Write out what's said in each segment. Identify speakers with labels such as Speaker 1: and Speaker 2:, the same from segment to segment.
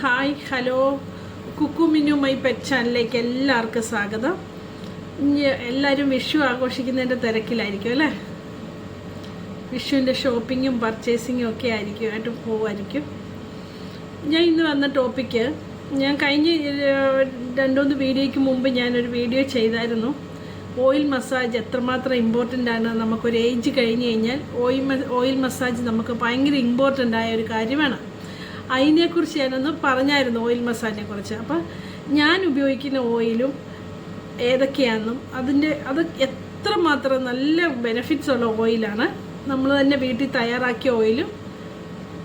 Speaker 1: Hi hello. Kukku Minu my pet ചാനലിലേക്ക് എല്ലാവർക്കും സ്വാഗതം. എല്ലാവരും വിഷു ആഘോഷിക്കുന്നതിന്റെ തിരക്കിലായിരിക്കും അല്ലേ? വിഷുവിന്റെ ഷോപ്പിങ്ങും പർച്ചേസിങ്ങും ഒക്കെ ആയിരിക്കും ആയിട്ട് പോകുമായിരിക്കും ഞാൻ ഇന്ന് വന്ന ടോപ്പിക്ക് ഞാൻ കഴിഞ്ഞ രണ്ടുമൂന്ന് വീഡിയോയ്ക്ക് മുമ്പ് ഞാനൊരു വീഡിയോ ചെയ്തായിരുന്നു. ഓയിൽ മസാജ് എത്രമാത്രം ഇമ്പോർട്ടന്റ് ആണ് നമുക്കൊരു ഏജ് കഴിഞ്ഞ് കഴിഞ്ഞാൽ ഓയിൽ ഓയിൽ മസാജ് നമുക്ക് ഭയങ്കര ഇമ്പോർട്ടന്റ് ആയ ഒരു കാര്യമാണ്. അതിനെക്കുറിച്ച് ഞാനൊന്ന് പറഞ്ഞായിരുന്നു ഓയിൽ മസാജിനെ കുറിച്ച് അപ്പം ഞാൻ ഉപയോഗിക്കുന്ന ഓയിലും ഏതൊക്കെയാണെന്നും അതിന്റെ അത് എത്രമാത്രം നല്ല ബെനിഫിറ്റ്സ് ഉള്ള ഓയിലാണ്. നമ്മൾ തന്നെ വീട്ടിൽ തയ്യാറാക്കിയ ഓയിലും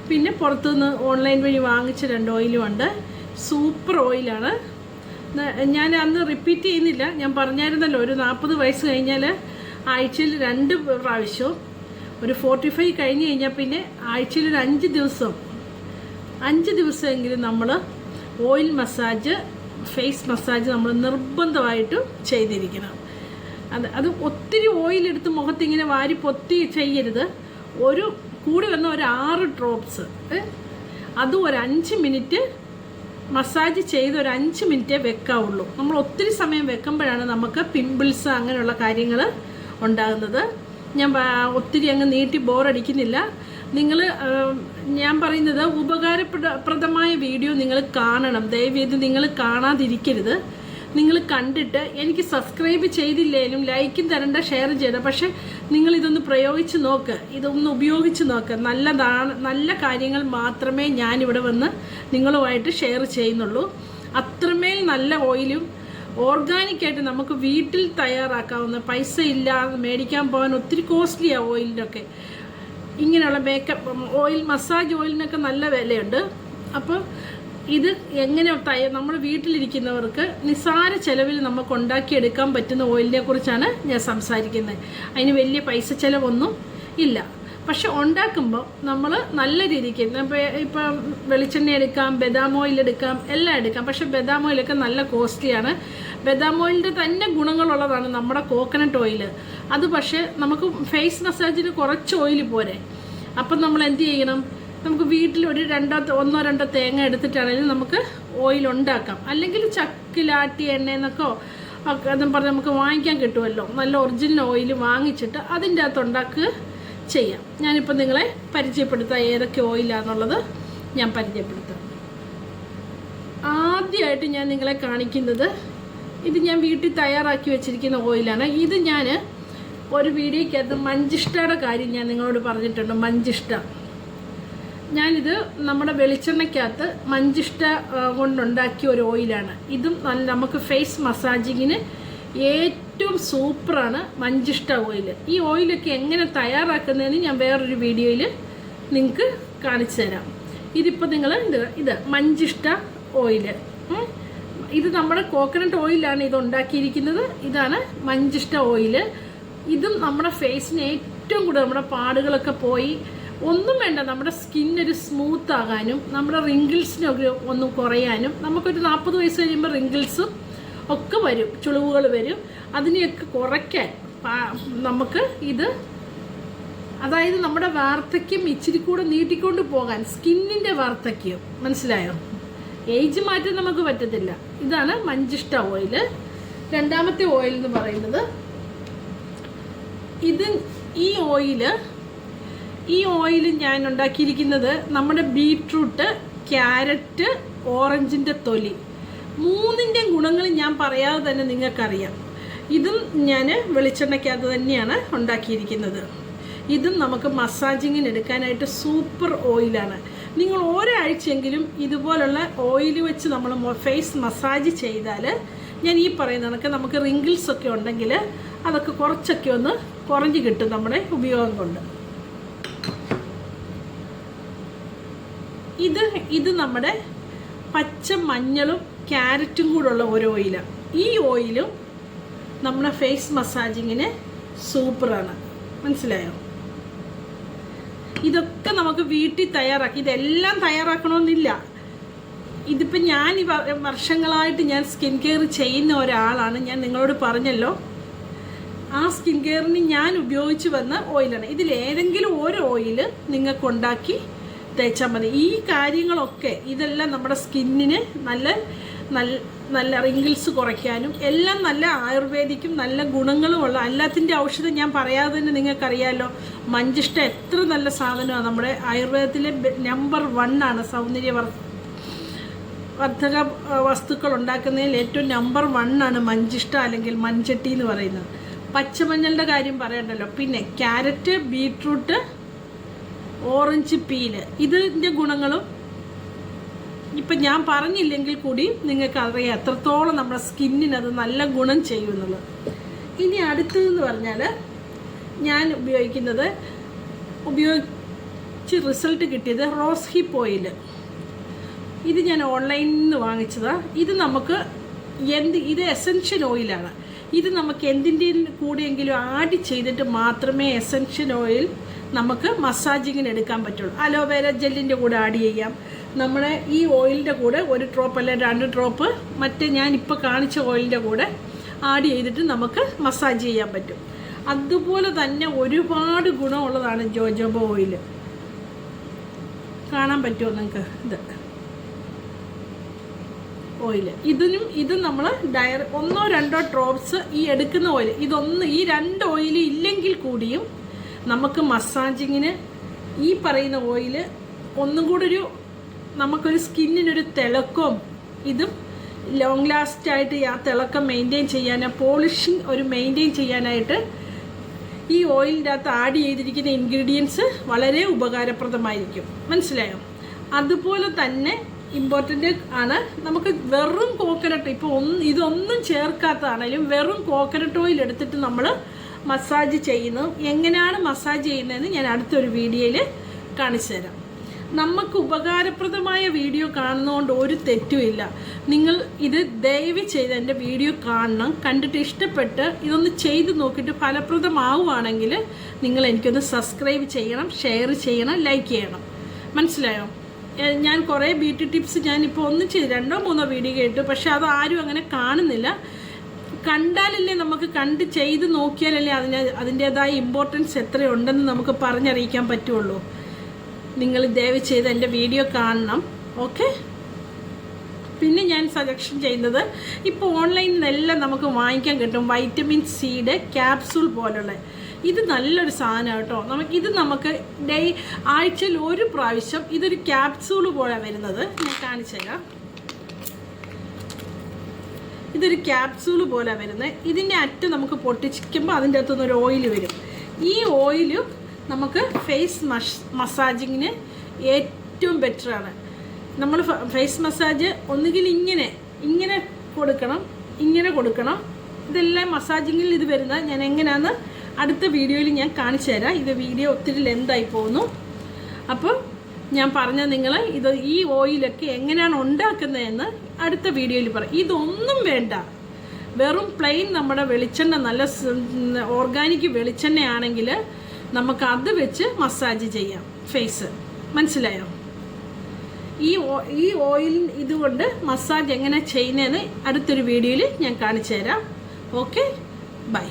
Speaker 1: പിന്നെ പുറത്തുനിന്ന് ഓൺലൈൻ വഴി വാങ്ങിച്ച രണ്ട് ഓയിലും ഉണ്ട്. സൂപ്പർ ഓയിലാണ്. ഞാൻ അന്ന് റിപ്പീറ്റ് ചെയ്യുന്നില്ല. ഞാൻ പറഞ്ഞായിരുന്നല്ലോ ഒരു നാൽപ്പത് വയസ്സ് കഴിഞ്ഞാൽ ആഴ്ചയിൽ രണ്ട് പ്രാവശ്യവും ഒരു ഫോർട്ടി ഫൈവ് കഴിഞ്ഞ് കഴിഞ്ഞാൽ പിന്നെ ആഴ്ചയിൽ ഒരു അഞ്ച് ദിവസം അഞ്ച് ദിവസമെങ്കിലും നമ്മൾ ഓയിൽ മസാജ് ഫേസ് മസാജ് നമ്മൾ നിർബന്ധമായിട്ടും ചെയ്തിരിക്കണം. അത് അത് ഒത്തിരി ഓയിലെടുത്ത് മുഖത്ത് ഇങ്ങനെ വാരി പൊത്തി ചെയ്യരുത്. ഒരു കൂടി വന്ന ഒരു ആറ് ഡ്രോപ്സ് അതും ഒരു അഞ്ച് മിനിറ്റ് മസാജ് ചെയ്ത് ഒരു അഞ്ച് മിനിറ്റേ വെക്കാവുള്ളൂ. നമ്മൾ ഒത്തിരി സമയം വെക്കുമ്പോഴാണ് നമുക്ക് പിമ്പിൾസ് അങ്ങനെയുള്ള കാര്യങ്ങൾ ഉണ്ടാകുന്നത്. ഞാൻ ഒത്തിരി അങ്ങ് നീട്ടി ബോറടിക്കുന്നില്ല നിങ്ങൾ ഞാൻ പറയുന്നത് ഉപകാരപ്രദമായ വീഡിയോ നിങ്ങൾ കാണണം. ദയവേത് നിങ്ങൾ കാണാതിരിക്കരുത്. നിങ്ങൾ കണ്ടിട്ട് എനിക്ക് സബ്സ്ക്രൈബ് ചെയ്തില്ലേലും ലൈക്കും തരണ്ട ഷെയർ ചെയ്യണം പക്ഷെ നിങ്ങൾ ഇതൊന്ന് പ്രയോഗിച്ച് നോക്ക്. ഇതൊന്ന് ഉപയോഗിച്ച് നോക്ക്. നല്ലതാണ് നല്ല കാര്യങ്ങൾ മാത്രമേ ഞാനിവിടെ വന്ന് നിങ്ങളുമായിട്ട് ഷെയർ ചെയ്യുന്നുള്ളൂ. അത്രമേൽ നല്ല ഓയിലും ഓർഗാനിക്കായിട്ട് നമുക്ക് വീട്ടിൽ തയ്യാറാക്കാവുന്ന പൈസ ഇല്ലാതെ മേടിക്കാൻ പോകാൻ ഒത്തിരി കോസ്റ്റ്ലിയാണ് ഓയിലിനൊക്കെ. ഇങ്ങനെയുള്ള മേക്കപ്പ് ഓയിൽ മസാജ് ഓയിലിനൊക്കെ നല്ല വിലയുണ്ട്. അപ്പോൾ ഇത് എങ്ങനെ തയ്യ നമ്മൾ വീട്ടിലിരിക്കുന്നവർക്ക് നിസ്സാര ചിലവിൽ നമുക്ക് ഉണ്ടാക്കിയെടുക്കാൻ പറ്റുന്ന ഓയിലിനെ കുറിച്ചാണ് ഞാൻ സംസാരിക്കുന്നത്. അതിന് വലിയ പൈസ ചിലവൊന്നും ഇല്ല. പക്ഷെ ഉണ്ടാക്കുമ്പോൾ നമ്മൾ നല്ല രീതിക്ക് ഇപ്പം വെളിച്ചെണ്ണ എടുക്കാം ബദാം ഓയിൽ എടുക്കാം എല്ലാം എടുക്കാം. പക്ഷെ ബദാം ഓയിലൊക്കെ നല്ല കോസ്റ്റ്ലിയാണ് ബദാം ഓയിലിന്റെ തന്നെ ഗുണങ്ങളുള്ളതാണ് നമ്മുടെ കോക്കനട്ട് ഓയിൽ അത് പക്ഷേ നമുക്ക് ഫേസ് മസാജിന് കുറച്ച് ഓയിൽ പോരെ. അപ്പം നമ്മൾ എന്ത് ചെയ്യണം? നമുക്ക് വീട്ടിൽ ഒരു രണ്ടോ ഒന്നോ രണ്ടോ തേങ്ങ എടുത്തിട്ടാണെങ്കിലും നമുക്ക് ഓയിൽ ഉണ്ടാക്കാം. അല്ലെങ്കിൽ ചക്കിലാട്ടി എണ്ണയെന്നൊക്കെ ഒക്കെ എന്നും പറഞ്ഞ് നമുക്ക് വാങ്ങിക്കാൻ കിട്ടുമല്ലോ നല്ല ഒറിജിനൽ ഓയിൽ വാങ്ങിച്ചിട്ട് അതിന്റെ അകത്ത് ഉണ്ടാക്കുക ചെയ്യാം. ഞാനിപ്പോൾ നിങ്ങളെ പരിചയപ്പെടുത്താം ഏതൊക്കെ ഓയിലാണെന്നുള്ളത് ഞാൻ പരിചയപ്പെടുത്താം. ആദ്യമായിട്ട് ഞാൻ നിങ്ങളെ കാണിക്കുന്നത് ഇത് ഞാൻ വീട്ടിൽ തയ്യാറാക്കി വെച്ചിരിക്കുന്ന ഓയിലാണ്. ഇത് ഞാൻ ഒരു വീഡിയോയ്ക്കകത്ത് മഞ്ചിഷ്ടയുടെ കാര്യം ഞാൻ നിങ്ങളോട് പറഞ്ഞിട്ടുണ്ട്. മഞ്ചിഷ്ട. ഞാനിത് നമ്മുടെ വെളിച്ചെണ്ണയ്ക്കകത്ത് മഞ്ചിഷ്ട കൊണ്ടുണ്ടാക്കിയ ഒരു ഓയിലാണ്. ഇതും നല്ല നമുക്ക് ഫേസ് മസാജിങ്ങിന് ഏറ്റവും സൂപ്പറാണ് മഞ്ചിഷ്ട ഓയിൽ ഈ ഓയിലൊക്കെ എങ്ങനെ തയ്യാറാക്കുന്നതെന്ന് ഞാൻ വേറൊരു വീഡിയോയിൽ നിങ്ങൾക്ക് കാണിച്ചു തരാം. ഇതിപ്പോൾ നിങ്ങൾ ഇത് ഇത് മഞ്ചിഷ്ട ഓയിൽ ഇത് നമ്മുടെ കോക്കനട്ട് ഓയിലാണ് ഇത് ഉണ്ടാക്കിയിരിക്കുന്നത്. ഇതാണ് മഞ്ചിഷ്ട ഓയിൽ ഇതും നമ്മുടെ ഫേസിന് ഏറ്റവും കൂടുതൽ നമ്മുടെ പാടുകളൊക്കെ പോയി. ഒന്നും വേണ്ട നമ്മുടെ സ്കിന്നൊരു സ്മൂത്ത് ആകാനും നമ്മുടെ റിങ്കിൾസിനൊക്കെ ഒന്ന് കുറയാനും നമുക്കൊരു നാൽപ്പത് വയസ്സ് കഴിയുമ്പോൾ റിങ്കിൾസും ഒക്കെ വരും ചുളിവുകൾ വരും. അതിനെയൊക്കെ കുറയ്ക്കാൻ നമുക്ക് ഇത് അതായത് നമ്മുടെ വാർദ്ധക്യം ഇച്ചിരി കൂടെ നീട്ടിക്കൊണ്ട് പോകാൻ സ്കിന്നിന്റെ വാർദ്ധക്യം. മനസ്സിലായോ? ഏജ് മാറ്റം നമുക്ക് പറ്റത്തില്ല. ഇതാണ് മഞ്ചിഷ്ട ഓയിൽ രണ്ടാമത്തെ ഓയിൽ എന്ന് പറയുന്നത് ഇത് ഈ ഓയിൽ ഈ ഓയിൽ ഞാൻ ഉണ്ടാക്കിയിരിക്കുന്നത് നമ്മുടെ ബീട്രൂട്ട് ക്യാരറ്റ് ഓറഞ്ചിന്റെ തൊലി. മൂന്നിന്റെ ഗുണങ്ങൾ ഞാൻ പറയാതെ തന്നെ നിങ്ങൾക്കറിയാം. ഇതും ഞാൻ വെളിച്ചെണ്ണയ്ക്കകത്ത് തന്നെയാണ് ഉണ്ടാക്കിയിരിക്കുന്നത്. ഇതും നമുക്ക് മസാജിങ്ങിന് എടുക്കാനായിട്ട് സൂപ്പർ ഓയിലാണ് നിങ്ങൾ ഒരാഴ്ചയെങ്കിലും ഇതുപോലുള്ള ഓയിൽ വെച്ച് നമ്മൾ ഫേസ് മസാജ് ചെയ്താൽ ഞാൻ ഈ പറയുന്ന കണക്ക് നമുക്ക് റിങ്കിൾസ് ഒക്കെ ഉണ്ടെങ്കിൽ അതൊക്കെ കുറച്ചൊക്കെ ഒന്ന് കുറഞ്ഞു കിട്ടും നമ്മുടെ ഉപയോഗം കൊണ്ട്. ഇത് ഇത് നമ്മുടെ പച്ച മഞ്ഞളും ക്യാരറ്റും കൂടെയുള്ള ഒരു ഓയിലാണ് ഈ ഓയിലും നമ്മുടെ ഫേസ് മസാജിങ്ങിന് സൂപ്പറാണ് മനസ്സിലായോ? ഇതൊക്കെ നമുക്ക് വീട്ടിൽ തയ്യാറാക്കി. ഇതെല്ലാം തയ്യാറാക്കണമെന്നില്ല. ഇതിപ്പോൾ ഞാൻ ഈ വർഷങ്ങളായിട്ട് ഞാൻ സ്കിൻ കെയർ ചെയ്യുന്ന ഒരാളാണ്. ഞാൻ നിങ്ങളോട് പറഞ്ഞല്ലോ. ആ സ്കിൻ കെയറിന് ഞാൻ ഉപയോഗിച്ച് വന്ന ഓയിലാണ്. ഇതിൽ ഏതെങ്കിലും ഒരു ഓയിൽ നിങ്ങൾക്ക് ഉണ്ടാക്കി തേച്ചാൽ മതി. ഈ കാര്യങ്ങളൊക്കെ ഇതെല്ലാം നമ്മുടെ സ്കിന്നിന് നല്ല നല്ല നല്ല റിങ്കിൾസ് കുറയ്ക്കാനും എല്ലാം നല്ല ആയുർവേദിക്കും നല്ല ഗുണങ്ങളുമുള്ള എല്ലാത്തിന്റെ ഔഷധം ഞാൻ പറയാതെ തന്നെ നിങ്ങൾക്കറിയാമല്ലോ മഞ്ചിഷ്ട എത്ര നല്ല സാധനമാണ് നമ്മുടെ ആയുർവേദത്തിലെ നമ്പർ വൺ ആണ് സൗന്ദര്യ വർദ്ധക വസ്തുക്കൾ ഉണ്ടാക്കുന്നതിൽ ഏറ്റവും നമ്പർ വൺ ആണ് മഞ്ചിഷ്ട അല്ലെങ്കിൽ മഞ്ചട്ടി എന്ന് പറയുന്നത്. പച്ചമഞ്ഞളുടെ കാര്യം പറയണ്ടല്ലോ. പിന്നെ ക്യാരറ്റ് ബീട്രൂട്ട് ഓറഞ്ച് പീൽ. ഇതിന്റെ ഗുണങ്ങളും ഇപ്പം ഞാൻ പറഞ്ഞില്ലെങ്കിൽ കൂടി നിങ്ങൾക്ക് അറിയാം എത്രത്തോളം നമ്മുടെ സ്കിന്നിന് അത് നല്ല ഗുണം ചെയ്യുമെന്നുള്ളത് ഇനി അടുത്തതെന്ന് പറഞ്ഞാൽ ഞാൻ ഉപയോഗിക്കുന്നത് ഉപയോഗിച്ച് റിസൾട്ട് കിട്ടിയത് റോസ് ഹിപ്പ് ഓയിൽ ഇത് ഞാൻ ഓൺലൈനിൽ നിന്ന് വാങ്ങിച്ചതാണ് ഇത് നമുക്ക് എന്ത് ഇത് എസൻഷ്യൽ ഓയിലാണ്. ഇത് നമുക്ക് എന്തിന്റെ കൂടെയെങ്കിലും ആഡ് ചെയ്തിട്ട് മാത്രമേ എസൻഷ്യൽ ഓയിൽ നമുക്ക് മസാജിങ്ങിന് എടുക്കാൻ പറ്റുള്ളൂ. അലോവേര ജെല്ലിന്റെ കൂടെ ആഡ് ചെയ്യാം. നമ്മുടെ ഈ ഓയിലിന്റെ കൂടെ ഒരു ഡ്രോപ്പ് അല്ലെങ്കിൽ രണ്ട് ഡ്രോപ്പ് മറ്റേ ഞാൻ ഇപ്പോൾ കാണിച്ച ഓയിലിന്റെ കൂടെ ആഡ് ചെയ്തിട്ട് നമുക്ക് മസാജ് ചെയ്യാൻ പറ്റും. അതുപോലെ തന്നെ ഒരുപാട് ഗുണമുള്ളതാണ് ജോജോബ ഓയിൽ കാണാൻ പറ്റുമോ നിങ്ങൾക്ക്? ഇത്. ഓയിൽ ഇതിനും ഇത് നമ്മൾ ഡയർ ഒന്നോ രണ്ടോ ഡ്രോപ്സ് ഈ എടുക്കുന്ന ഓയിൽ ഇതൊന്ന് ഈ രണ്ട് ഓയിൽ ഇല്ലെങ്കിൽ കൂടിയും നമുക്ക് മസാജിങ്ങിന് ഈ പറയുന്ന ഓയിൽ ഒന്നും കൂടെ ഒരു നമുക്കൊരു സ്കിന്നിനൊരു തിളക്കവും ഇതും ലോങ് ലാസ്റ്റ് ആയിട്ട് ആ തിളക്കം മെയിന്റെയിൻ ചെയ്യാൻ പോളിഷിങ് ഒരു മെയിന്റെയിൻ ചെയ്യാനായിട്ട് ഈ ഓയിലിന്റെ അകത്ത് ആഡ് ചെയ്തിരിക്കുന്ന ഇൻഗ്രീഡിയൻസ് വളരെ ഉപകാരപ്രദമായിരിക്കും. മനസ്സിലായോ? അതുപോലെ തന്നെ ഇമ്പോർട്ടന്റ് ആണ് നമുക്ക് വെറും കോക്കനട്ട് ഇപ്പോൾ ഒന്ന് ഇതൊന്നും ചേർക്കാത്തതാണെങ്കിലും വെറും കോക്കനട്ട് ഓയിൽ എടുത്തിട്ട് നമ്മൾ മസാജ് ചെയ്യുന്നതും എങ്ങനെയാണ് മസാജ് ചെയ്യുന്നതെന്ന് ഞാൻ അടുത്തൊരു വീഡിയോയിൽ കാണിച്ചു തരാം. നമുക്ക് ഉപകാരപ്രദമായ വീഡിയോ കാണുന്നതുകൊണ്ട് ഒരു തെറ്റുമില്ല നിങ്ങൾ ഇത് ദയവ് ചെയ്ത് എന്റെ വീഡിയോ കാണണം. കണ്ടിട്ട് ഇഷ്ടപ്പെട്ട് ഇതൊന്ന് ചെയ്ത് നോക്കിയിട്ട് ഫലപ്രദമാവുകയാണെങ്കിൽ നിങ്ങൾ എനിക്കൊന്ന് സബ്സ്ക്രൈബ് ചെയ്യണം ഷെയർ ചെയ്യണം ലൈക്ക് ചെയ്യണം. മനസ്സിലായോ? ഞാൻ കുറേ ബ്യൂട്ടി ടിപ്സ് ഞാനിപ്പോൾ ഒന്നും ചെയ്ത് രണ്ടോ മൂന്നോ വീഡിയോ കേട്ടു. പക്ഷേ അത് ആരും അങ്ങനെ കാണുന്നില്ല. കണ്ടാലല്ലേ നമുക്ക് കണ്ട് ചെയ്ത് നോക്കിയാലല്ലേ അതിന് അതിന്റേതായ ഇമ്പോർട്ടൻസ് എത്രയുണ്ടെന്ന് നമുക്ക് പറഞ്ഞറിയിക്കാൻ പറ്റുള്ളൂ. നിങ്ങൾ ദയവ് ചെയ്ത് എന്റെ വീഡിയോ കാണണം. ഓക്കെ പിന്നെ ഞാൻ സജഷൻ ചെയ്യുന്നത് ഇപ്പോൾ ഓൺലൈനിൽ നിന്നെല്ലാം നമുക്ക് വാങ്ങിക്കാൻ കിട്ടും വൈറ്റമിൻ സിയുടെ ക്യാപ്സൂൾ പോലുള്ള. ഇത് നല്ലൊരു സാധനം കേട്ടോ. നമുക്ക് ഇത് നമുക്ക് ഡേ ആഴ്ചയിൽ ഒരു പ്രാവശ്യം ഇതൊരു ക്യാപ്സൂൾ പോലെ വരുന്നത്. ഞാൻ കാണിച്ചു തരാം ഇതൊരു ക്യാപ്സൂൾ പോലെ വരുന്നത് ഇതിന്റെ അറ്റം നമുക്ക് പൊട്ടിച്ചിരിക്കുമ്പോൾ അതിന്റെ അകത്തുനിന്ന് ഒരു ഓയിൽ വരും. ഈ ഓയിൽ നമുക്ക് ഫേസ് മഷ് മസാജിങ്ങിന് ഏറ്റവും ബെറ്ററാണ് നമ്മൾ ഫേസ് മസാജ് ഒന്നുകിൽ ഇങ്ങനെ ഇങ്ങനെ കൊടുക്കണം ഇങ്ങനെ കൊടുക്കണം. ഇതെല്ലാം മസാജിങ്ങിൽ ഇത് വരുന്നത് ഞാൻ എങ്ങനെയാണെന്ന് അടുത്ത വീഡിയോയിൽ ഞാൻ കാണിച്ചു തരാം ഇത് വീഡിയോ ഒത്തിരി ലെന്തായി പോകുന്നു. അപ്പോൾ ഞാൻ പറഞ്ഞ നിങ്ങൾ ഇത് ഈ ഓയിലൊക്കെ എങ്ങനെയാണ് ഉണ്ടാക്കുന്നതെന്ന് അടുത്ത വീഡിയോയിൽ പറയാം ഇതൊന്നും വേണ്ട. വെറും പ്ലെയിൻ നമ്മുടെ വെളിച്ചെണ്ണ നല്ല ഓർഗാനിക് വെളിച്ചെണ്ണയാണെങ്കിൽ നമുക്ക് അത് വെച്ച് മസാജ് ചെയ്യാം. ഫേസ് മനസ്സിലായോ? ഈ ഈ ഓയിൽ ഇതുകൊണ്ട് മസാജ് എങ്ങനെ ചെയ്യുന്നതെന്ന് അടുത്തൊരു വീഡിയോയിൽ ഞാൻ കാണിച്ചു തരാം. ഓക്കെ ബൈ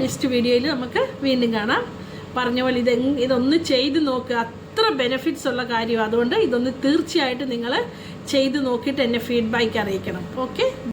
Speaker 1: നെക്സ്റ്റ് വീഡിയോയിൽ നമുക്ക് വീണ്ടും കാണാം. പറഞ്ഞ പോലെ ഇത് ഇതൊന്ന് ചെയ്ത് നോക്കുക അത്ര ബെനിഫിറ്റ്സ് ഉള്ള കാര്യമാണ് അതുകൊണ്ട് ഇതൊന്ന് തീർച്ചയായിട്ടും നിങ്ങൾ ചെയ്ത് നോക്കിയിട്ട് എന്നെ ഫീഡ്ബാക്ക് അറിയിക്കണം. ഓക്കെ